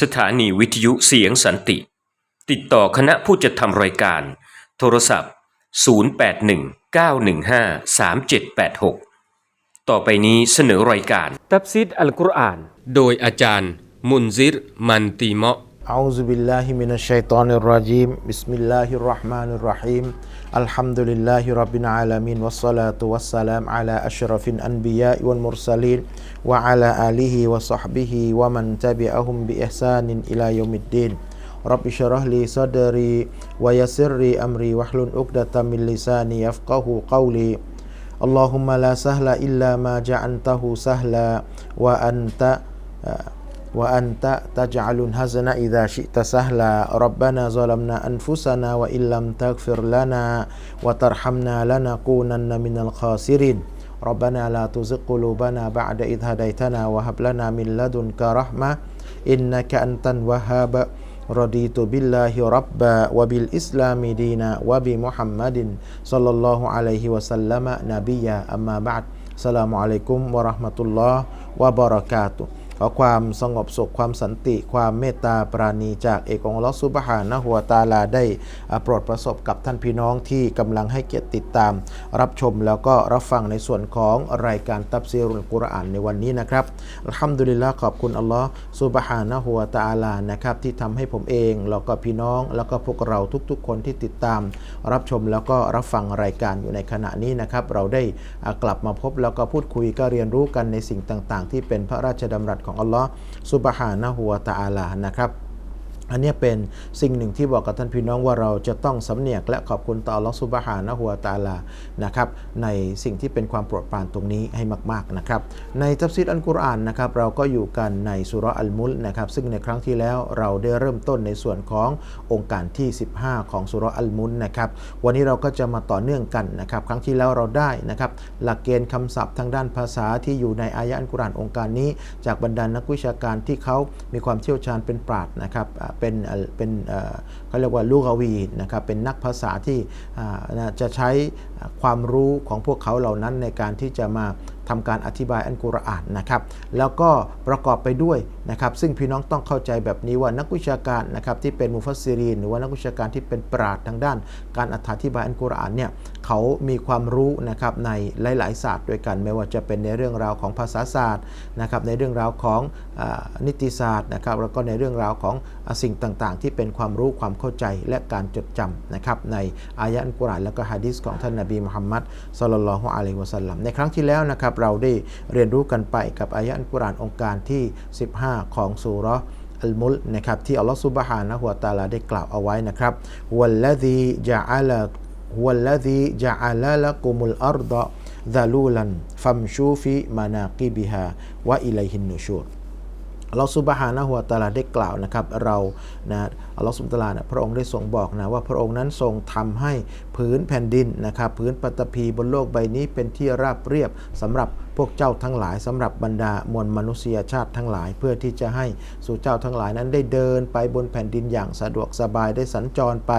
สถานีวิทยุเสียงสันติ ติดต่อคณะผู้จัดทำรายการ โทรศัพท์ 0819153786 ต่อไปนี้เสนอรายการ ตับซิดอัลกุรอาน โดยอาจารย์ มุนซิร มันตีเมาะ أعوذ بالله من الشيطان الرجيم بسم الله الرحمن الرحيم الحمد لله رب العالمين والصلاة والسلام على أشرف الأنبياء والمرسلين وعلى آله وصحبه ومن تبعهم بإحسان إلى يوم الدين رب اشرح لي صدري ويسر أمري واحلل عقدة من لساني يفقه قولي اللهم لا سهل إلا ما جعلته سهلا وأنت وأنت تجعل الحزن إذا شئت سهلا. ربنا ظلمنا أنفسنا وإن لم تغفر لنا وترحمنا لنكونن من الخاسرين. ربنا لا تزغ قلوبنا بعد إذ هديتنا وهب لنا من لدنك رحمة إنك أنت الوهاب. رضيت بالله ربا وبالإسلام دينا وبمحمد صلى الله عليه وسلم نبيا. أما بعد السلام عليكم ورحمة الله وبركاته. ขอความสงบสุขความสันติ ความเมตตาปราณีจากเอกองค์ลอสุบฮานะหัวตาลาได้โปรดประสบกับท่านพี่น้องที่กำลังให้เกียรติติดตาม รับชมแล้วก็รับฟังในส่วนของรายการตับซีรุลกุรอานในวันนี้นะครับอัลฮัมดุลิลละขอบคุณอัลลอฮ์สุบฮานะหัวตาลานะครับที่ทำให้ผมเองแล้วก็พี่น้องแล้วก็พวกเราทุกๆ คนที่ติดตาม รับชมแล้วก็รับฟังรายการอยู่ในขณะนี้นะครับ เราได้อ่ากลับมาพบแล้วก็พูดคุยก็เรียนรู้กันในสิ่งต่าง ๆ ที่เป็นพระราชดำรัสของอัลลอฮ์ซุบฮานะฮูวะตาอาลานะครับ อันนี้เป็นสิ่งหนึ่งที่บอกกับท่านพี่น้องว่าเราจะต้องสำเนียกและขอบคุณต่อลอฮฺซุบฮานะฮูวตาลานะครับในสิ่งที่เป็นความโปรดปรานตรงนี้ให้มากๆนะครับในทัฟซีรอัลกุรอานนะครับเราก็อยู่กันในสุราะห์อัลมุลนะครับซึ่งในครั้งที่แล้วเราได้เริ่มต้นในส่วนขององค์การที่ 15 ของสุราะห์อัลมุลนะครับวันนี้เราก็จะมาต่อเนื่องกันนะครับครั้งที่แล้วเราได้นะครับหลักเกณฑ์คำศัพท์ทางด้านภาษาที่อยู่ในอายะอัลกุรอานองค์การนี้ จากบรรดานักวิชาการที่เขามีความเชี่ยวชาญเป็นปราดนะครับเป็นเป็นเขาเรียกว่าลูกอวีนะครับเป็นนักภาษาที่จะใช้ความรู้ของพวกเขาเหล่านั้นในการที่จะมาทำการอธิบายอันกุรอานนะครับ แล้วก็ประกอบไปด้วย นะครับซึ่งพี่น้องต้องเข้าใจแบบนี้ว่านักวิชาการนะครับที่เป็นมุฟัสซิรีนหรือว่านักวิชาการที่เป็นปราดทางด้าน การอธิบายอัลกุรอานเนี่ยเขามีความรู้นะครับในหลาย ๆ ศาสตร์ด้วยกัน ไม่ว่าจะเป็นในเรื่องราวของภาษาศาสตร์นะครับในเรื่องราวของอนิติศาสตร์นะครับแล้วก็ในเรื่องราวของสิ่งต่าง ๆ ที่เป็นความรู้ความเข้าใจและการจดจำนะครับในอายะอัลกุรอานแล้วก็ฮะดีษของท่านนบีมุฮัมมัดศ็อลลัลฮุอะลัยฮิวะสัลลัมในครั้งที่แล้วนะครับเราได้เรียนรู้กันไปกับอายะอัลกุรอานองค์การที่ 15 5 ของสุรอัลมุลนะครับที่อัลลอฮฺซุบฮานะฮุวาตาลาได้กล่าวเอาไว้นะครับวัลละดีจะอัลวัลละดีจะอัลละกุมุลอัรดะซาลูลันฟัมชูฟิมานากิบิฮาวะอิลัยนูชู ซุบฮานะฮูวตาลาได้กล่าวนะครับเรานะอัลลอฮฺซุบตะอาลานะพระองค์ได้ทรงบอกนะว่าพระองค์นั้นทรงทำให้พื้นแผ่นดินนะครับพื้นปฐพีบนโลกใบนี้เป็นที่ราบเรียบสำหรับพวกเจ้าทั้งหลายสำหรับบรรดามวลมนุษยชาติทั้งหลาย เพื่อที่จะให้สู่เจ้าทั้งหลายนั้นได้เดินไปบนแผ่นดินอย่างสะดวกสบายได้สัญจรไป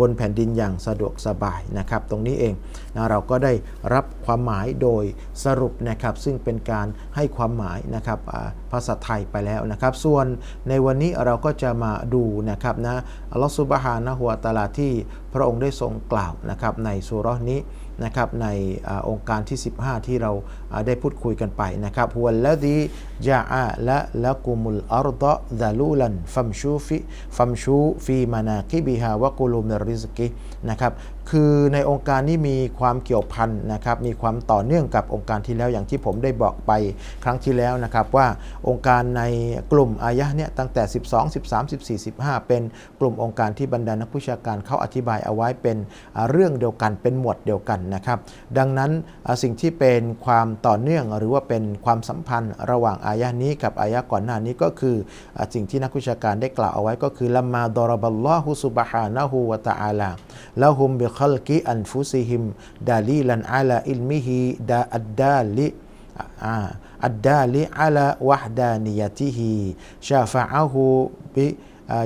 บนแผ่นดินอย่างสะดวกสบายนะครับ ตรงนี้เองนะเราก็ได้รับความหมายโดยสรุปนะครับ ซึ่งเป็นการให้ความหมายนะครับอ่าภาษาไทยไปแล้วนะครับ ส่วนในวันนี้เราก็จะมาดูนะครับนะอัลลอฮฺซุบฮานะฮูวะตาลาที่พระองค์ได้ทรงกล่าวนะครับในสุรนี้นะครับในอองค์การที่ 15 ที่เราได้พูดคุยกันไปนะครับฮุวลลดีจาอะละละกุมุลอัรดะซาลูลันฟัมชูฟิฟัมชูฟีมานาคิบิฮาวะกุลูมิริซกินะครับ คือในองค์การนี้มีความเกี่ยวพันนะครับ มีความต่อเนื่องกับองค์การที่แล้วอย่างที่ผมได้บอกไปครั้งที่แล้วนะครับว่าองค์การในกลุ่มอายะเนี่ยตั้งแต่ 12 13 14 15 เป็นกลุ่มองค์การที่บรรดานักวิชาการเขาอธิบายเอาไว้เป็นเรื่องเดียวกันเป็นหมวดเดียวกันนะครับ ดังนั้นสิ่งที่เป็นความต่อเนื่องหรือว่าเป็นความสัมพันธ์ระหว่างอายะนี้กับอายะก่อนหน้านี้ก็คือสิ่งที่นักวิชาการได้กล่าวเอาไว้ก็คือละมาดอรบัลลอฮุซุบฮานะฮูวะตะอาลาละฮุมบิ คัลกิอันฟุซิฮิมดาลีลันอาลาอิลมิฮิดาอัดดาลิ อัดดาลิอัลาวะฮดานิยติฮิชาฟะอะฮูบิ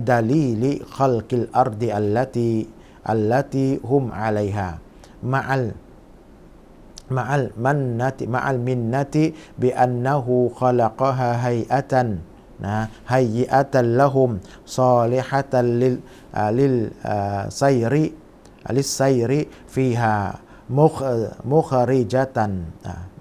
ดาลีลิคัลกิลอัรดิอัลลติอัลลติฮุมอะลัยฮามะอัล مع المنة مع المنة بأنه خلقها هيئة นะให้ยิอัตัลละหุมซอลิฮัตัลลิลอ่าลิลอ่าไซริ للسير فيها. มุคมุคริจตัน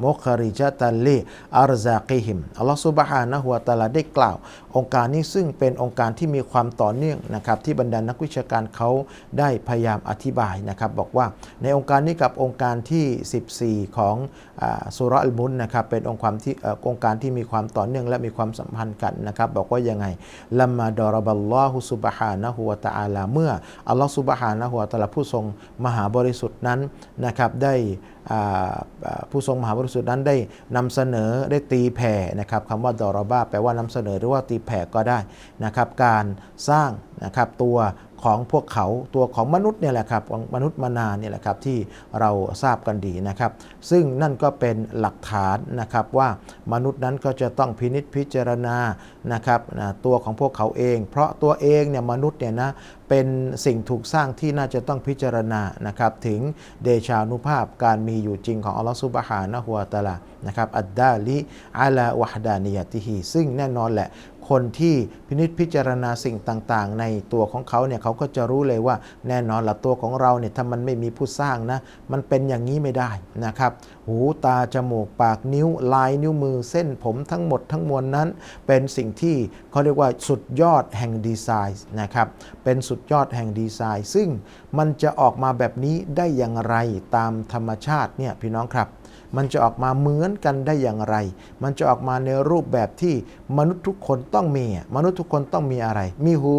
มุคริจตันลีอารซากิฮิมอัลลอฮฺซุบฮานะฮุวะตาลาได้กล่าว องค์การนี้ซึ่งเป็นองค์การที่มีความต่อเนื่องนะครับที่บรรดานักวิชาการเขาได้พยายามอธิบายนะครับบอกว่าในองค์การนี้กับองค์การที่ 14 ของอสุราอัลมุนนะครับเป็นองค์ความที่องค์การที่มีความต่อเนื่องและมีความสัมพันธ์กันนะครับบอกว่ายังไงลัมมาดอรบัลลอฮุซุบฮานะฮุวะตาลาเมื่ออัลลอฮฺซุบฮานะฮุวะตะอาลาผู้ทรงมหาบริสุทธิ์นั้นนะครับได้อ่าอ่าผู้ทรงมหาบริสุทธิ์นั้นได้นำเสนอได้ตีแผ่นะครับคำว่าดอรบาแปลว่านำเสนอหรือว่าตีแผ่ก็ได้นะครับการสร้างนะครับตัว ของพวกเขาตัวของมนุษย์เนี่ยแหละครับมนุษย์มานาเนี่ยแหละครับที่เราทราบกันดีนะครับ ซึ่งนั่นก็เป็นหลักฐานนะครับว่ามนุษย์นั้นก็จะต้องพินิษพิจารณานะครับนะตัวของพวกเขาเอง เพราะตัวเองเนี่ยมนุษย์เนี่ยนะเป็นสิ่งถูกสร้างที่น่าจะต้องพิจารณานะครับถึงเดชานุภาพการมีอยู่จริงของอัลลอฮฺซุบฮานะฮุวาตะลานะครับอัดดาลิอาลาวะฮดานิยติฮีซึ่งแน่นอนแหละ คนที่พินิจพิจารณาสิ่งต่างๆ ในตัวของเขาเนี่ยเขาก็จะรู้เลยว่าแน่นอนละตัวของเราเนี่ยถ้ามันไม่มีผู้สร้างนะมันเป็นอย่างนี้ไม่ได้นะครับ หูตาจมูกปากนิ้วลายนิ้วมือเส้นผมทั้งหมดทั้งมวลนั้น เป็นสิ่งที่เขาเรียกว่าสุดยอดแห่งดีไซน์นะครับเป็นสุดยอดแห่งดีไซน์ ซึ่งมันจะออกมาแบบนี้ได้อย่างไรตามธรรมชาติเนี่ยพี่น้องครับ มันจะออกมาเหมือนกันได้อย่างไร มันจะออกมาในรูปแบบที่มนุษย์ทุกคนต้องมี มนุษย์ทุกคนต้องมีอะไร มีหู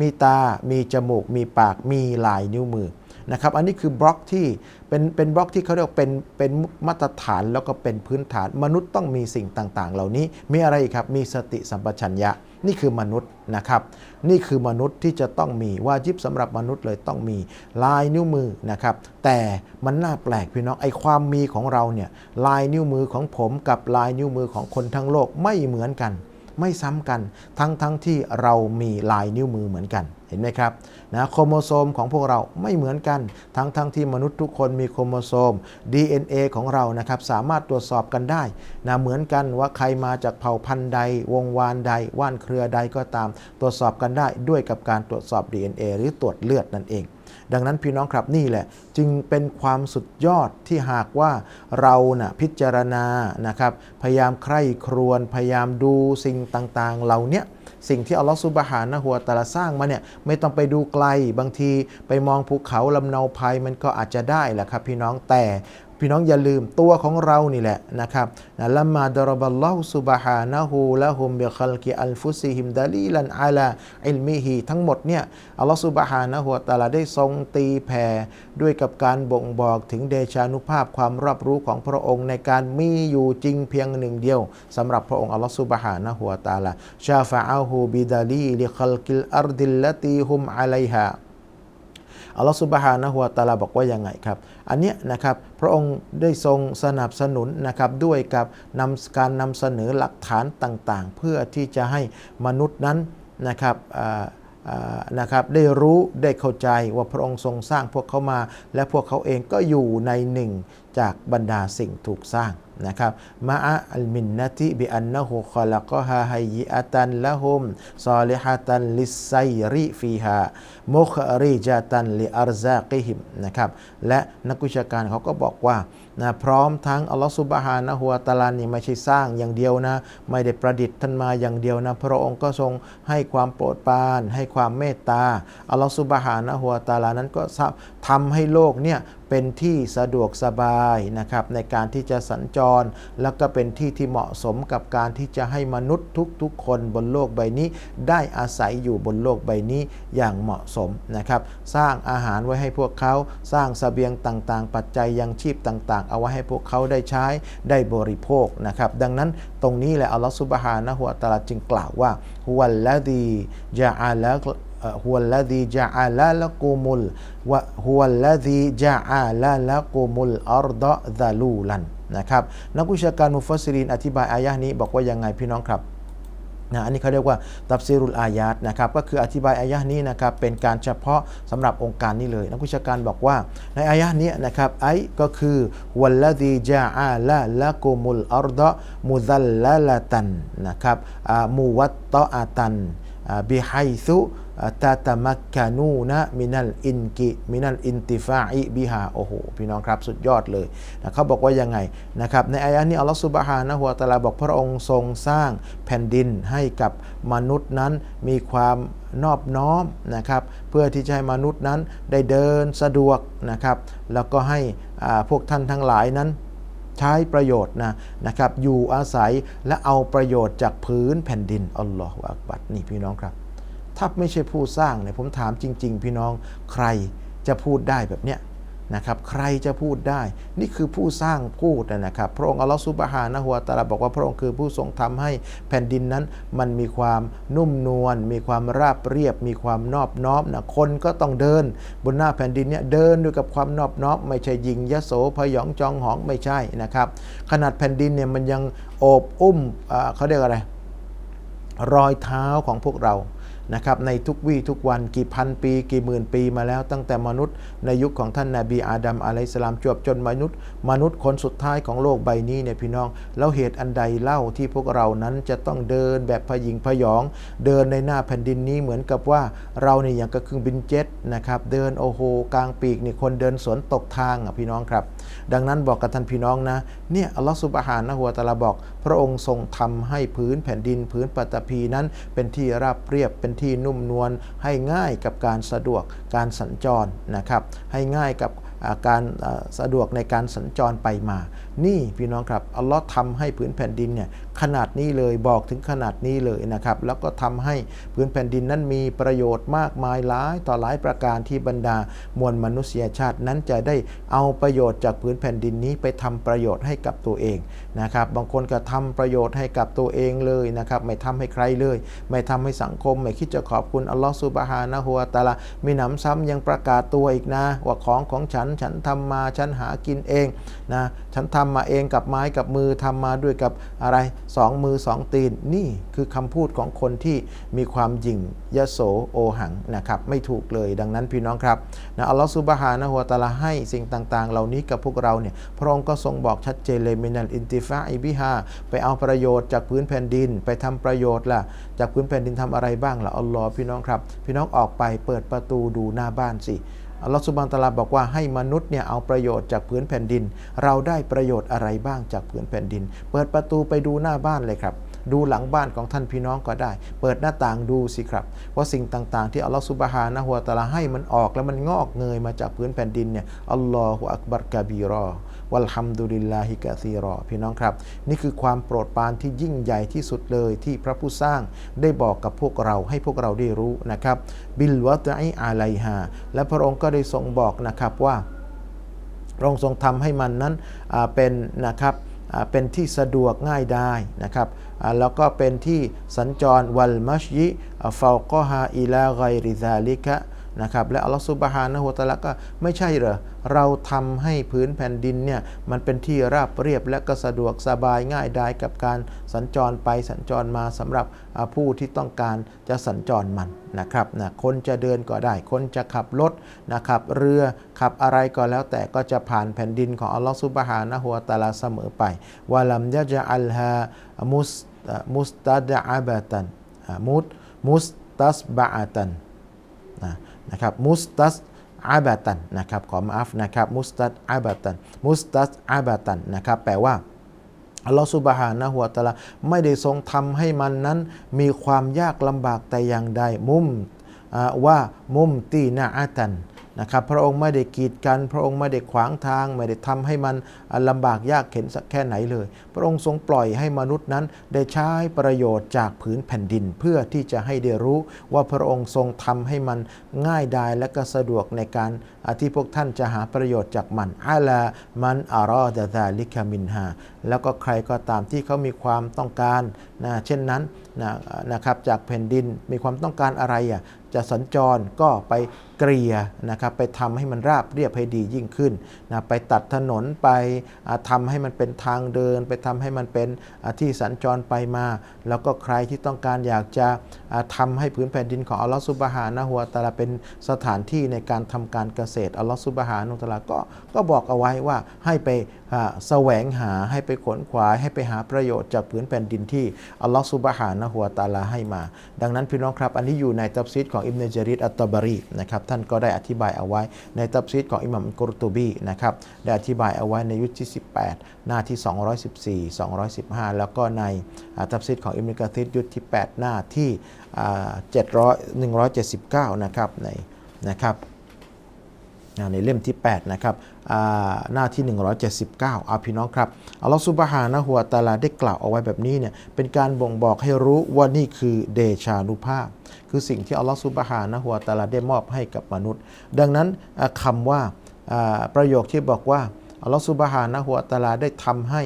มีตา มีจมูก มีปาก มีลายนิ้วมือนะครับ อันนี้คือบล็อกที่เป็นเป็นบล็อกที่เขาเรียกเป็นเป็นมาตรฐานแล้วก็เป็นพื้นฐาน มนุษย์ต้องมีสิ่งต่างๆ เหล่านี้ มีอะไรครับ มีสติสัมปชัญญะ นี่คือมนุษย์นะครับ นี่คือมนุษย์ที่จะต้องมีวาจิบสำหรับมนุษย์เลยต้องมีลายนิ้วมือนะครับ แต่มันน่าแปลกพี่น้องไอความมีของเราเนี่ยลายนิ้วมือของผมกับลายนิ้วมือของคนทั้งโลกไม่เหมือนกัน ไม่ซ้ำกัน ทั้งทั้งที่เรามีลายนิ้วมือเหมือนกันเห็นไหมครับนะโครโมโซมของพวกเราไม่เหมือนกัน ทั้งทั้งที่มนุษย์ทุกคนมีโครโมโซม DNA ของเรานะครับสามารถตรวจสอบกันได้นะเหมือนกันว่าใครมาจากเผ่าพันธุ์ใด วงวานใด ว่านเครือใดก็ตาม ตรวจสอบกันได้ด้วยกับการตรวจสอบ DNA หรือตรวจเลือดนั่นเอง ดังนั้นพี่น้องครับนี่แหละจึงเป็นความสุดยอดที่หากว่าเรานะ่ะพิจารณานะครับพยายามใคร่ครวญพยายามดูสิ่งต่างๆ เหล่านี้สิ่งที่อัลลอฮฺซุบฮานะหัวตะอาลาสร้างมาเนี่ยไม่ต้องไปดูไกลบางทีไปมองภูเขาลำเนาภัยมันก็อาจจะได้แหละครับพี่น้องแต่ พี่น้องอย่าลืมตัวของเรานี่แหละนะครับนะละมาดรบัลลอฮุซุบฮานะฮูละฮุมบิคัลกิอัลฟุซิฮิมดาลีลันอาลาอิลมิฮีทั้งหมดเนี่ยอัลลอฮฺซุบฮานะฮูวตะอาลาได้ทรงตีแผ่ด้วยกับการบ่งบอกถึงเดชานุภาพความรอบรู้ของพระองค์ในการมีอยู่จริงเพียงหนึ่งเดียวสำหรับพระองค์อัลลอฮฺซุบฮานะฮูวตะอาลาชาฟะอาฮูบิดาลีลิคัลกิลอัรดิลลตีฮุมอะลัยฮา อัลลอฮฺสุบฮานะฮุวาตาลาบอกว่ายังไงครับ อันเนี้ยนะครับพระองค์ได้ทรงสนับสนุนนะครับด้วยกับนำการนำเสนอหลักฐานต่างๆ เพื่อที่จะให้มนุษย์นั้นนะครับนะครับได้รู้ได้เข้าใจว่าพระองค์ทรงสร้างพวกเขามา และพวกเขาเองก็อยู่ในหนึ่งจากบรรดาสิ่งถูกสร้าง นะครับมาอัลมินนะติบิอันนะฮูคอลักฮาไฮยิอาตันละฮุมซอลิฮะตันลิไซริฟีฮามุคริจาตันลิอาร์ซากิฮิมนะครับและนักวิชาการเขาก็บอกว่านะพร้อมทั้งอัลลอฮฺซุบฮานะฮุวาตาลานี่ไม่ใช่สร้างอย่างเดียวนะ ไม่ได้ประดิษฐ์ท่านมาอย่างเดียวนะ พระองค์ก็ทรงให้ความโปรดปราน ให้ความเมตตาอัลลอฮฺซุบฮานะฮุวาตาลานั้นก็ทรา ทำให้โลกเนี่ยเป็นที่สะดวกสบายนะครับในการที่จะสัญจร แล้วก็เป็นที่ที่เหมาะสมกับการที่จะให้มนุษย์ทุกๆ คนบนโลกใบนี้ ได้อาศัยอยู่บนโลกใบนี้อย่างเหมาะสมนะครับ สร้างอาหารไว้ให้พวกเขา สร้างสเสบียงต่างๆ ปัจจัยยังชีพต่างๆ เอาไว้ให้พวกเขาได้ใช้ได้บริโภคนะครับ ดังนั้นตรงนี้แหละอัลลอฮฺซุบฮานะฮุวาตาลาจึงกล่าวว่าฮุวัลลดีจาอาละ ฮุวัลลดีจาอาลาละกุมุลวะฮุวัลลดีจาอาลาละกุมุลอัรดะซาลูลันนะครับนักวิชาการมุฟัสซิรินอธิบายอายะนี้บอกว่ายังไงพี่น้องครับนะอันนี้เขาเรียกว่าตับซีรุลอายาตนะครับก็คืออธิบายอายะนี้นะครับเป็นการเฉพาะสำหรับองค์การนี้เลย นักวิชาการบอกว่าในอายะนี้นะครับไอก็คือวัลลดีจาอาละละกุมุลอัรดะมุซัลลละตันนะครับมูวัตตะอาตันบิไฮซุ ตาตามักกานูนะมินัลอินกิมินัลอินติฟาอิบิฮาโอ้โหพี่น้องครับสุดยอดเลยนะเขาบอกว่ายังไงนะครับในอายะนี้อัลลอฮฺสุบฮานะฮุวาตะอาลาบอกพระองค์ทรงสร้างแผ่นดินให้กับมนุษย์นั้นมีความนอบน้อมนะครับเพื่อที่จะให้มนุษย์นั้นได้เดินสะดวกนะครับแล้วก็ให้พวกท่านทั้งหลายนั้นใช้ประโยชน์นะนะครับอยู่อาศัยและเอาประโยชน์จากพื้นแผ่นดินอัลลอฮฺอักบัดนี่พี่น้องครับ ถ้าไม่ใช่ผู้สร้างเนี่ยผมถามจริง ๆ พี่น้องใครจะพูดได้แบบเนี้ยนะครับใครจะพูดได้ นี่คือผู้สร้างพูดนะครับ พระองค์อัลลอฮฺซุบฮานะฮุวาตาลาบอกว่าพระองค์คือผู้ทรงทำให้แผ่นดินนั้น มันมีความนุ่มนวลมีความราบเรียบ มีความนอบน้อมนะคนก็ต้องเดิน บนหน้าแผ่นดินเนี่ยเดินด้วยกับความนอบน้อม ไม่ใช่ยิงยโสพยองจองหองไม่ใช่นะครับ ขนาดแผ่นดินเนี่ยมันยังโอบอุ้มเขาเรียกอะไร รอยเท้าของพวกเรา นะครับในทุกวี่ทุกวันกี่พันปี กี่หมื่นปีมาแล้วตั้งแต่มนุษย์ ในยุคของท่านนาบีอาดัมอะลัยฮิสสลามจวบจนมนุษย์ มนุษย์คนสุดท้ายของโลกใบนี้เนี่ยพี่น้อง แล้วเหตุอันใดเล่าที่พวกเรานั้นจะต้องเดินแบบพยิงพยอง เดินในหน้าแผ่นดินนี้เหมือนกับว่าเราเนี่ยอย่างกับเครื่องบินเจ็ตนะครับเดินโอโหกลางปีกนี่คนเดินสวนตกทางอะพี่น้องครับ ดังนั้นบอกกับท่านพี่น้องนะเนี่ยอัลลอฮฺสุบฮานะฮูวตาลาบอก พระองค์ทรงทำให้พื้นแผ่นดินพื้นปัตตภีนั้น เป็นที่ราบเรียบเป็นที่นุ่มนวลให้ง่ายกับการสะดวกการสัญจรนะครับ ให้ง่ายกับการสะดวกในการสัญจรไปมานี่พี่น้องครับอัลลอฮ์ทำให้พื้นแผ่นดินเนี่ยขนาดนี้เลยบอกถึงขนาดนี้เลยนะครับ แล้วก็ทำให้พื้นแผ่นดินนั้นมีประโยชน์มากมายหลายต่อหลายประการที่บรรดามวลมนุษยชาตินั้นจะได้เอาประโยชน์จากพื้นแผ่นดินนี้ไปทำประโยชน์ให้กับตัวเองนะครับ บางคนก็ทำประโยชน์ให้กับตัวเองเลยนะครับ ไม่ทำให้ใครเลย ไม่ทำให้สังคม ไม่คิดจะขอบคุณอัลลอฮฺซุบฮานะฮูวตะอาลามีหนำซ้ำยังประกาศตัวอีกนะว่าของของฉันฉันทำมาฉันหากินเองนะฉันทำมาเองกับไม้กับมือทำมาด้วยกับอะไรสองมือสองตีนนี่คือคำพูดของคนที่มีความหยิ่งยโสโอหังนะครับไม่ถูกเลยดังนั้นพี่น้องครับนะอัลลอฮฺซุบฮานะฮูวตะอาลาให้สิ่งต่างๆ เหล่านี้กับพวกเราเนี่ยพระองค์ก็ทรงบอกชัดเจนเลยมินัลอินติฟาอิบิฮาไปเอาประโยชน์จากพื้นแผ่นดิน ไปทำประโยชน์ล่ะจากพื้นแผ่นดินทำอะไรบ้างล่ะอัลลอฮ์พี่น้องครับ พี่น้องออกไปเปิดประตูดูหน้าบ้านสิ อัลลอฮฺสุบานตะลาบอกว่าให้มนุษย์เนี่ยเอาประโยชน์จากพื้นแผ่นดิน เราได้ประโยชน์อะไรบ้างจากพื้นแผ่นดิน เปิดประตูไปดูหน้าบ้านเลยครับ ดูหลังบ้านของท่านพี่น้องก็ได้ เปิดหน้าต่างดูสิครับ ว่าสิ่งต่างๆ ที่อัลลอฮฺสุบฮานะฮัวตะลาให้มันออกแล้วมันงอกเงยมาจากพื้นแผ่นดินเนี่ยอัลลอฮฺอักบัรกะบีรอ วัลฮัมดุลิลลาฮิกะซีรอพี่น้องครับ นี่คือความโปรดปรานที่ยิ่งใหญ่ที่สุดเลยที่พระผู้สร้างได้บอกกับพวกเราให้พวกเราได้รู้นะครับ บิลวะตะอิอาไลฮาและพระองค์ก็ได้ทรงบอกนะครับว่าพระองค์ทรงทำให้มันนั้นเป็นนะครับเป็นที่สะดวกง่ายได้นะครับแล้วก็เป็นที่สัญจรวัลมัชยิฟาวกฮาอิลาไกริซาลิกะ นะครับและอัลลอฮฺซุบฮานะฮูวะตะอาลาก็ไม่ใช่เหรอเราทำให้พื้นแผ่นดินเนี่ยมันเป็นที่ราบเรียบและก็สะดวกสบายง่ายดายกับการสัญจรไปสัญจรมาสำหรับผู้ที่ต้องการจะสัญจรมันนะครับนะคนจะเดินก็ได้ คนจะขับรถนะครับเรือขับอะไรก็แล้วแต่ก็จะผ่านแผ่นดินของอัลลอฮฺซุบฮานะฮูวะตะอาลาเสมอไปวะลัมยะจอัลฮามุสมุสตัดอะบะตันมุสมุสตัสบะอะตัน นะครับมุสตัสอาบาตันนะครับขอมาอัฟนะครับมุสตัสอาบาตันมุสตัสอาบาตันนะครับแปลว่าอัลลอฮฺสุบฮานะฮุวาตะอาลาไม่ได้ทรงทำให้มันนั้น มีความยากลำบากแต่อย่างใดมุมอ่าว่ามุมตีนาอาตัน นะครับพระองค์ไม่ได้กีดกัน พระองค์ไม่ได้ขวางทาง ไม่ได้ทำให้มันอ่าลำบากยากเข็นสักแค่ไหนเลย พระองค์ทรงปล่อยให้มนุษย์นั้นได้ใช้ประโยชน์จากผืนแผ่นดิน เพื่อที่จะให้ได้รู้ว่าพระองค์ทรงทำให้มันง่ายดายและก็สะดวกในการที่พวกท่านจะหาประโยชน์จากมันอาลามันอารอดะซาลิกามินฮาแล้วก็ใครก็ตามที่เขามีความต้องการนะเช่นนั้นนะนะครับจากแผ่นดินมีความต้องการอะไรอะ จะสัญจรก็ไปเกลี่ยนะครับไปทำให้มันราบเรียบให้ดียิ่งขึ้นนะไปตัดถนนไปทำาให้มันเป็นทางเดิน ไปทำให้มันเป็นที่สัญจรไปมา แล้วก็ใครที่ต้องการอยากจะอ่าทำให้พื้นแผ่นดินของอัลลอฮฺซุบฮานะฮูวตะอาลาเป็นสถานที่ในการทำการเกษตรอัลลอฮฺซุบฮานะฮูวะตาลาก็ก็บอกเอาไว้ว่าให้ไป แสวงหาให้ไปขนขวายให้ไปหาประโยชน์จากพื้นแผ่นดินที่อัลลอฮฺซุบฮานะฮูวตาลาให้มา ดังนั้นพี่น้องครับ อันนี้อยู่ในตับซีดของอิบเนจาริดอัตตบารีนะครับท่านก็ได้อธิบายเอาไว้ในตับซีดของอิหมัมกุรตุบีนะครับได้อธิบายเอาไว้ในยุคที่ 18 หน้าที่ 214 215 แล้วก็ในตับซีดของอิบนุกะซีดยุคที่ 8 หน้าที่อ่า700 179 นะครับในนะครับ ในเล่มที่ 8 นะครับหน้าที่ 179อาพี่น้องครับอัลลอฮฺซุบฮานะฮูวตาลาได้กล่าวเอาไว้แบบนี้เนี่ยเป็นการบ่งบอกให้รู้ว่านี่คือเดชานุภาพ คือสิ่งที่อัลลอฮฺซุบฮานะฮูวตาลาได้มอบให้กับมนุษย์ ดังนั้นอ่าคำว่าประโยคที่บอกว่าอัลลอฮฺซุบฮานะฮูวตาลาได้ทำให้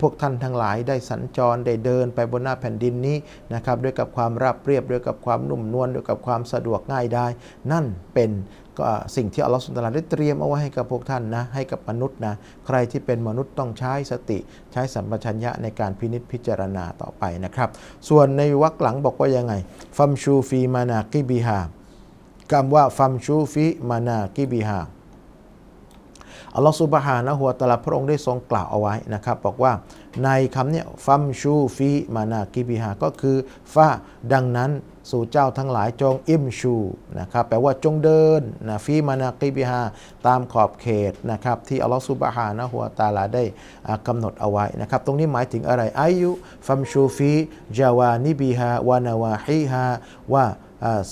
พวกท่านทั้งหลายได้สัญจรได้เดินไปบนหน้าแผ่นดินนี้นะครับด้วยกับความราบเรียบด้วยกับความนุ่มนวลด้วยกับความสะดวกง่ายได้ นั่นเป็น ก็สิ่งที่อัลลอฮฺสุลตานได้เตรียมเอาไว้ให้กับพวกท่านนะให้กับมนุษย์นะใครที่เป็นมนุษย์ต้องใช้สติใช้สัมปชัญญะในการพินิจพิจารณาต่อไปนะครับ ส่วนในวรรคหลังบอกว่ายังไง ฟัมชูฟีมานากิบิฮาคำว่าฟัมชูฟีมานากิบิฮา อัลลอฮฺซุบฮานะฮูวตะอาลาพระองค์ได้ทรงกล่าวเอาไว้นะครับบอกว่าในคำเนี้ยฟัมชูฟีมานากิบิฮาก็คือฟาดังนั้นสู่เจ้าทั้งหลายจงอิมชูนะครับแปลว่าจงเดินนะฟีมานากิบิฮาตามขอบเขตนะครับที่อัลลอฮฺซุบฮานะฮูวตะอาลาได้อ่ากำหนดเอาไว้นะครับตรงนี้หมายถึงอะไรอายุฟัมชูฟีจาวานิบิฮาวานาวาฮิฮาว่า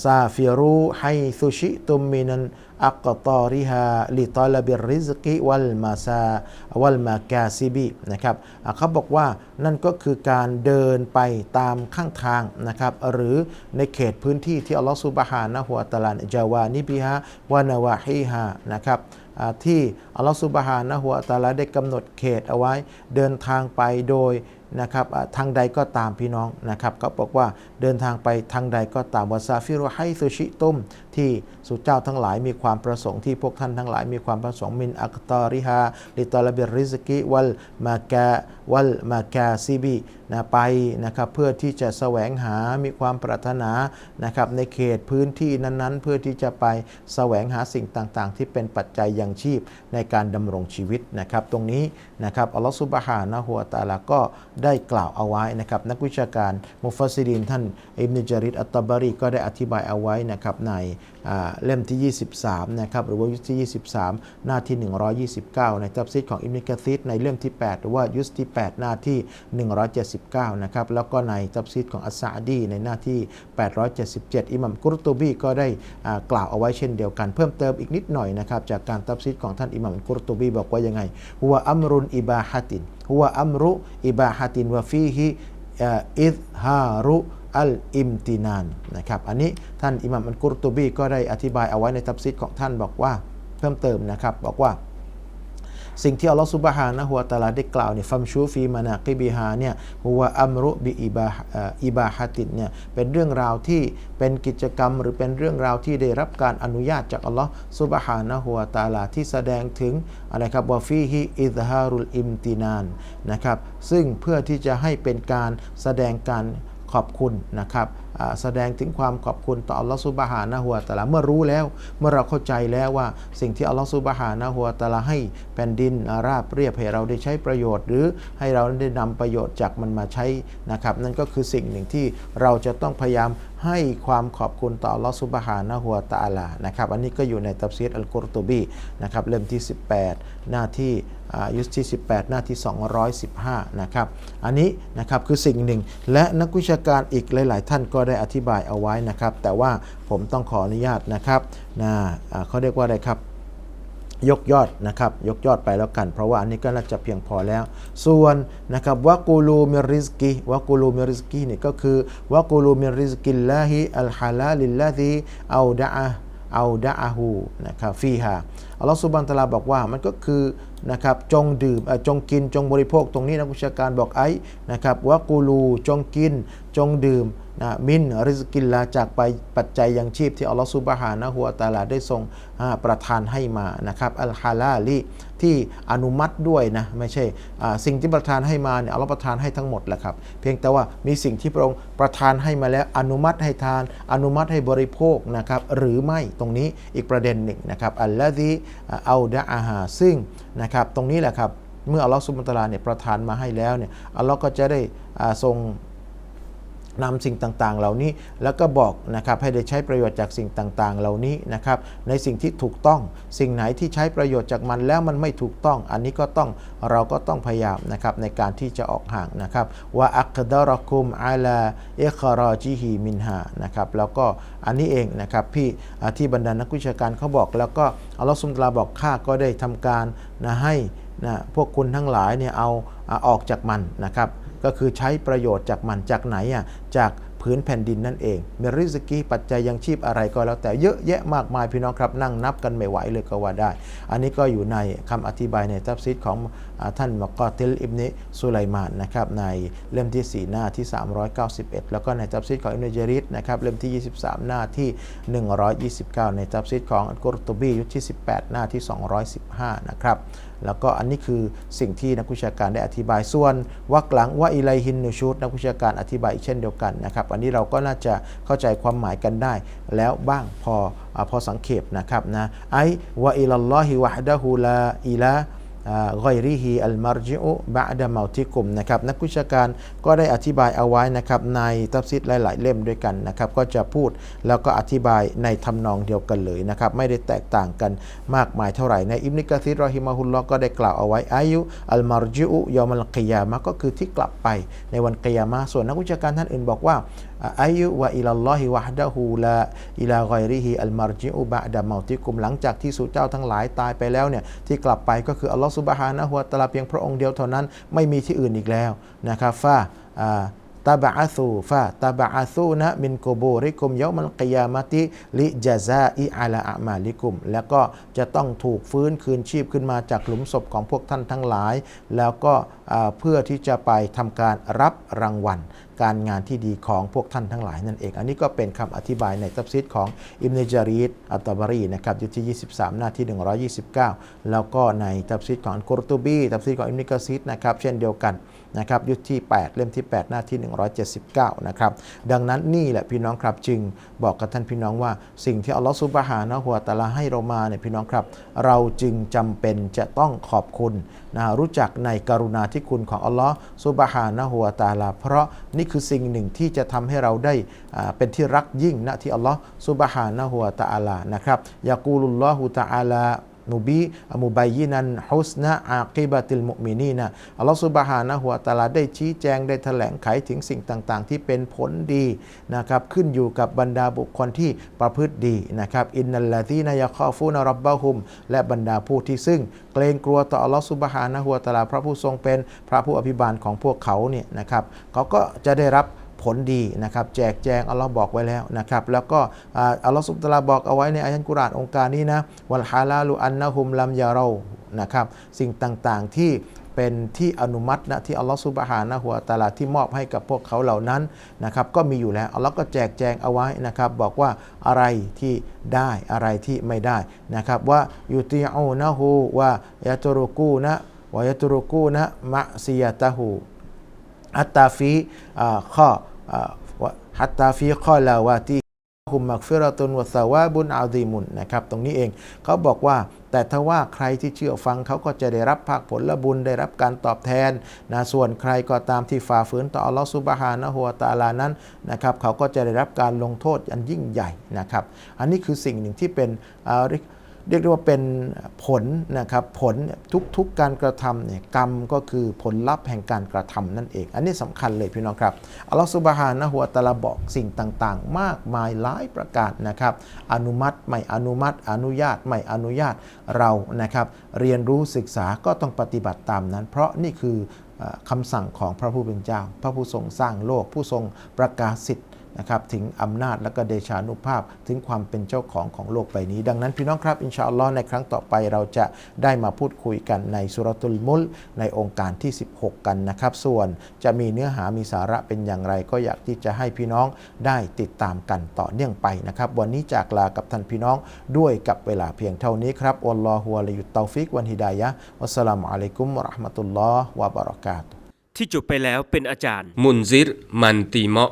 ซาฟิรูไฮซุชิตุมมินัน อักตอริฮาลิตอลบิริซกิวัลมาซาวัลมากาซิบินะครับเขาบอกว่านั่นก็คือการเดินไปตามข้างทางนะครับหรือในเขตพื้นที่ที่อัลลอฮฺซุบฮานะฮุวาตาลาจาวานิบิฮาวานาวาฮิฮานะครับที่อัลลอฮฺซุบฮานะฮุวาตาลาได้กำหนดเขตเอาไว้เดินทางไปโดยนะครับทางใดก็ตามพี่น้องนะครับก็บอกว่า เดินทางไปทางใดก็ตามวาซาฟิรุไฮซุชิตุม ที่สุเจ้าทั้งหลายมีความประสงค์ที่พวกท่านทั้งหลายมีความประสงค์มินอักตอริฮาลิตอลบิริซกิวัลมากวัลมากาซิบีนะไปนะครับเพื่อที่จะแสวงหามีความปรารถนานะครับในเขตพื้นที่นั้นๆ เพื่อที่จะไปแสวงหาสิ่งต่างๆ ที่เป็นปัจจัยยังชีพในการดำรงชีวิตนะครับตรงนี้นะครับอัลลอฮฺซุบฮานะฮูวตาลาก็ได้กล่าวเอาไว้นะครับนักวิชาการมุฟัสซิรินท่านอิบนุจาริดอัตตบารีก็ได้อธิบายเอาไว้นะครับในเล่มที่ 23 นะครับหรือว่ายุสที่ 23 หน้าที่ 129 ในตับซิดของอิบนุกะซีดในเล่มที่ 8 หรือว่ายุสที่ 8 หน้าที่ 179 นะครับแล้วก็ในตับซิดของอัสซาดีในหน้าที่ 877 อิหมัมกุรตุบีก็ได้กล่าวเอาไว้เช่นเดียวกัน เพิ่มเติมอีกนิดหน่อยนะครับจากการตับซิดของท่านอิหมัมกุรตุบีบอกว่ายังไงหัวอัมรุนอิบาฮัตินหัวอัมรุอิบาฮัตินวะฟีฮิอิฮารุ อัลอิมตินานนะครับอันนี้ท่านอิหมัมอัลกุรตุบีก็ได้อธิบายเอาไว้ในตับซิดของท่านบอกว่าเพิ่มเติมนะครับบอกว่าสิ่งที่อัลลอฮฺซุบฮานะฮุวะตาลาได้กล่าวเนี่ยฟัมชูฟีมานากิบิฮาเนี่ยฮุวะอัมรุบิอิบาอิบาฮัตินเนี่ยเป็นเรื่องราวที่เป็นกิจกรรม หรือเป็นเรื่องราวที่ได้รับการอนุญาตจากอัลลอฮฺซุบฮานะฮุวะตาลาที่แสดงถึงอะไรครับวะฟีฮิอิซฮารุลอิมตินานนะครับซึ่งเพื่อที่จะให้เป็นการแสดงการ ขอบคุณนะครับแสดงถึงความขอบคุณต่ออัลลอฮฺซุบฮานะฮุวาตะอาลาเมื่อรู้แล้ว เมื่อเราเข้าใจแล้วว่าสิ่งที่อัลลอฮฺซุบฮานะฮุวาตะอาลาให้แผ่นดินราบเรียบให้เราได้ใช้ประโยชน์ หรือให้เราได้นำประโยชน์จากมันมาใช้นะครับนั่นก็คือสิ่งหนึ่งที่เราจะต้องพยายามให้ความขอบคุณต่ออัลลอฮฺซุบฮานะฮุวาตะอาลานะครับอันนี้ก็อยู่ในตับซีดอัลกุรตุบีนะครับเล่มที่ 18 หน้าที่ อายุที่ 18 หน้าที่ 215 นะครับ อันนี้นะครับคือสิ่งหนึ่ง และนักวิชาการอีกหลาย ๆ ท่านก็ได้อธิบายเอาไว้นะครับ แต่ว่าผมต้องขออนุญาตนะครับนะอ่าเขาเรียกว่าอะไรครับยกยอดนะครับยกยอดไปแล้วกัน เพราะว่าอันนี้ก็น่าจะเพียงพอแล้ว ส่วนนะครับวะกูลูมิริสกีวะกูลูมิริสกีนี่ก็คือวะกูลูมิริสกิลลาฮิอัลฮาลาลิลลาฮิเอาดะอะเอาดะอะฮูนะครับฟีฮาอัลลอฮฺสุบานตะลาบอกว่ามันก็คือ นะครับจงดื่มจงกินจงบริโภคตรงนี้นักวิชาการบอกไอ้นะครับวะกูลูจงกินจงดื่มนะมินริสกินลาจากไปปัจจัยยังชีพที่อัลลอฮฺซุบฮานะฮัวตะอาลาได้ทรงประทานให้มานะครับอัลฮาลาลี ที่อนุมัติด้วยนะไม่ใช่สิ่งที่ประทานให้มาเนี่ยอัลลอฮฺประทานให้ทั้งหมดแหละครับ เพียงแต่ว่ามีสิ่งที่พระองค์ประทานให้มาแล้วอนุมัติให้ทาน อนุมัติให้บริโภคนะครับหรือไม่ตรงนี้อีกประเด็นหนึ่งนะครับอัลลอฮีเอาดะอาหาซึ่งนะครับตรงนี้แหละครับเมื่ออัลลอฮฺสุบฮานตะอาลาเนี่ยประทานมาให้แล้วเนี่ยอัลลอฮ์ก็จะได้ทรง นำสิ่งต่างๆ เหล่านี้แล้วก็บอกนะครับให้ได้ใช้ประโยชน์จากสิ่งต่างๆ เหล่านี้นะครับในสิ่งที่ถูกต้องสิ่งไหนที่ใช้ประโยชน์จากมันแล้วมันไม่ถูกต้อง อันนี้ก็ต้องเราก็ต้องพยายามนะครับในการที่จะออกห่างนะครับว่าอักดารคุมอาลาเอคารอจิฮีมินฮานะครับแล้วก็อันนี้เองนะครับพี่ที่บรรดานักวิชาการเขาบอก แล้วก็อัลลอฮฺสุบฮานะฮูวะตะอาบอกข้าก็ได้ทำการนะให้นะพวกคุณทั้งหลายเนี่ยเอาออกจากมันนะครับ ก็คือใช้ประโยชน์จากมันจากไหนอะจากพื้นแผ่นดินนั่นเองเมริสกีปัจจัยยังชีพอะไรก็แล้วแต่เยอะแยะมากมายพี่น้องครับนั่งนับกันไม่ไหวเลยก็ว่าได้ อันนี้ก็อยู่ในคำอธิบายในตัฟซีดของอท่านมกอติลอิบนิสุไลมานนะครับในเล่มที่ 4 หน้าที่ 391 แล้วก็ในตัฟซีดของอิบนุจริดนะครับเล่มที่ 23 หน้าที่ 129 ในตัฟซีดของอัลกุรตุบียุทที่ 18 หน้าที่ 215 นะครับ แล้วก็อันนี้คือสิ่งที่นักวิชาการได้อธิบายส่วนวักหลังว่าอิไลฮินนูชูดนักวิชาการอธิบายอีกเช่นเดียวกันนะครับ อันนี้เราก็น่าจะเข้าใจความหมายกันได้ แล้วบ้างพออพอสังเขปนะครับนะไอวะอิลลลอฮิวะฮดะฮูลาอิลา กอยริฮีอัลมารจิอุบะดะเมาติกุมนะครับนักวิชาการก็ได้อธิบายเอาไว้นะครับในตัฟซิดหลาย ๆ เล่มด้วยกันนะครับก็จะพูดแล้วก็อธิบายในทำนองเดียวกันเลยนะครับไม่ได้แตกต่างกันมากมายเท่าไหร่ในอิบนิกะซีรรอฮิมาฮุลลอฮ์ก็ได้กล่าวเอาไว้อายุอัลมารจิอุยอมัลกิยามะก็คือที่กลับไปในวันกิยามะส่วนนักวิชาการท่านอื่นบอกว่า อายุวะอิลลอฮิวะฮดะฮูลาอิลาไกริฮิอัลมารจิอุบะดะมาติกุมหลังจากที่สู่เจ้าทั้งหลายตายไปแล้วเนี่ยที่กลับไปก็คืออัลลอฮฺซุบฮานะฮูวตะลาเพียงพระองค์เดียวเท่านั้นไม่มีที่อื่นอีกแล้วนะครับฟาอ่าตาบะอาซูฟาตาบะอาซูนะมินโกูบูริกุมเยามัลกิยามติลิจาซาอิอาลาอะมาลิกุม แล้วก็จะต้องถูกฟื้นคืนชีพขึ้นมาจากหลุมศพของพวกท่านทั้งหลาย แล้วก็เพื่อที่จะไปทำการรับรางวัล การงานที่ดีของพวกท่านทั้งหลายนั่นเอง อันนี้ก็เป็นคำอธิบายในตัฟซีดของอิมเนจารีดอัตตบารีนะครับอยู่ที่ 23 หน้าที่ 129 แล้วก็ในตัฟซีดของกุรตุบีตัฟซีดของอิมนิกะซีดนะครับเช่นเดียวกันนะครับยุทที่ 8 เล่มที่ 8 หน้าที่ 179 นะครับ ดังนั้นนี่แหละพี่น้องครับจึงบอกกับท่านพี่น้องว่า สิ่งที่อัลลอฮฺซุบฮานะฮูวตะลาให้เรามาเนี่ยพี่น้องครับ เราจึงจำเป็นจะต้องขอบคุณ นะรู้จักในกรุณาธิคุณของอัลลอฮฺซุบฮานะฮุวตาลา เพราะนี่คือสิ่งหนึ่งที่จะทำให้เราได้เป็นที่รักยิ่งณที่อัลลอฮฺซุบฮานะฮุวตาลานะครับยากูลุลลอฮุตาลา นุบีมุบัยยินันฮุสนะอากิบะติลมุมินีนะอัลลอฮฺซุบฮานะฮุวะตาลาได้ชี้แจงได้แถลงไขถึงสิ่งต่างๆ ที่เป็นผลดีนะครับขึ้นอยู่กับบรรดาบุคคลที่ประพฤติดีนะครับอินนัลลาซีนายะคอฟูนรับบะฮุม และบรรดาผู้ที่ซึ่ง เกรงกลัวต่ออัลลอฮฺซุบฮานะฮุวะตาลาพระผู้ทรงเป็นพระผู้อภิบาลของพวกเขาเนี่ยนะครับเขาก็จะได้รับ ผลดีนะครับแจกแจงอัลลอฮ์บอกไว้แล้วนะครับแล้วก็อัลลอฮ์สุบตะลาบอกเอาไว้ในอายะห์กุรานองค์การนี้นะวัลฮาลาลุอันนะฮุมลัมยาเรานะครับสิ่งต่างๆที่เป็นที่อนุมัตินะที่อัลลอฮ์ซุบฮานะฮูวตะอาลาที่มอบให้กับพวกเขาเหล่านั้นนะครับก็มีอยู่แล้วอัลลอฮ์ก็แจกแจงเอาไว้นะครับบอกว่าอะไรที่ได้อะไรที่ไม่ได้นะครับว่ายูติอูนะฮูว่ายะตุรุกูนะวายะตุรุกูนะมะซียะตะฮูฮัตตาฟีข้ออ่า ฮัตตาฟีข้อลาวาตีคุมมักฟิรตุนวะสวาบุนอาดีมุนนะครับ ตรงนี้เองเขาบอกว่า แต่ถ้าว่าใครที่เชื่อฟังเขาก็จะได้รับภาคผลบุญได้รับการตอบแทนนะส่วนใครก็ตามที่ฝ่าฝืนต่ออัลลอฮฺซุบฮานะฮูวตาลานั้นนะครับเขาก็จะได้รับการลงโทษอันยิ่งใหญ่นะครับ อันนี้คือสิ่งหนึ่งที่เป็นอ่า เรียกได้ว่าเป็นผลนะครับผลทุกๆการกระทำเนี่ยกรรมก็คือผลลัพธ์แห่งการกระทำนั่นเอง อันนี้สำคัญเลยพี่น้องครับอัลลอฮฺสุบฮานะฮุวะตะอาลาบอกสิ่งต่างๆ มากมายหลายประการนะครับอนุมัติไม่อนุมัติ อนุญาตไม่อนุญาตเรานะครับเรียนรู้ศึกษาก็ต้องปฏิบัติตามนั้น เพราะนี่คือคำสั่งของพระผู้เป็นเจ้า พระผู้ทรงสร้างโลก ผู้ทรงประกาศสิทธิ นะครับถึงอำนาจและก็เดชานุภาพถึงความเป็นเจ้าของของโลกใบนี้ ดังนั้นพี่น้องครับอินชาอัลลอฮ์ในครั้งต่อไปเราจะได้มาพูดคุยกันในสุรตุลมุลในองค์การที่ 16 กันนะครับ ส่วนจะมีเนื้อหามีสาระเป็นอย่างไร ก็อยากที่จะให้พี่น้องได้ติดตามกันต่อเนื่องไปนะครับ วันนี้จากลากับท่านพี่น้องด้วยกับเวลาเพียงเท่านี้ครับอัลลอฮฺวะลัยุตตอฟิกวันฮิดายะฮ์วัสสลามุอะลัยกุมวะเราะห์มะตุลลอฮ์วะบะเราะกาตุฮ์ที่จบไปแล้วเป็นอาจารย์ มุนซิร มันตีเมาะ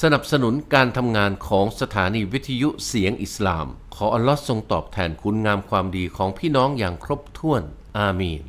สนับสนุนการทำงานของสถานีวิทยุเสียงอิสลาม ขออัลลอฮ์ทรงตอบแทนคุณงามความดีของพี่น้องอย่างครบถ้วน อามีน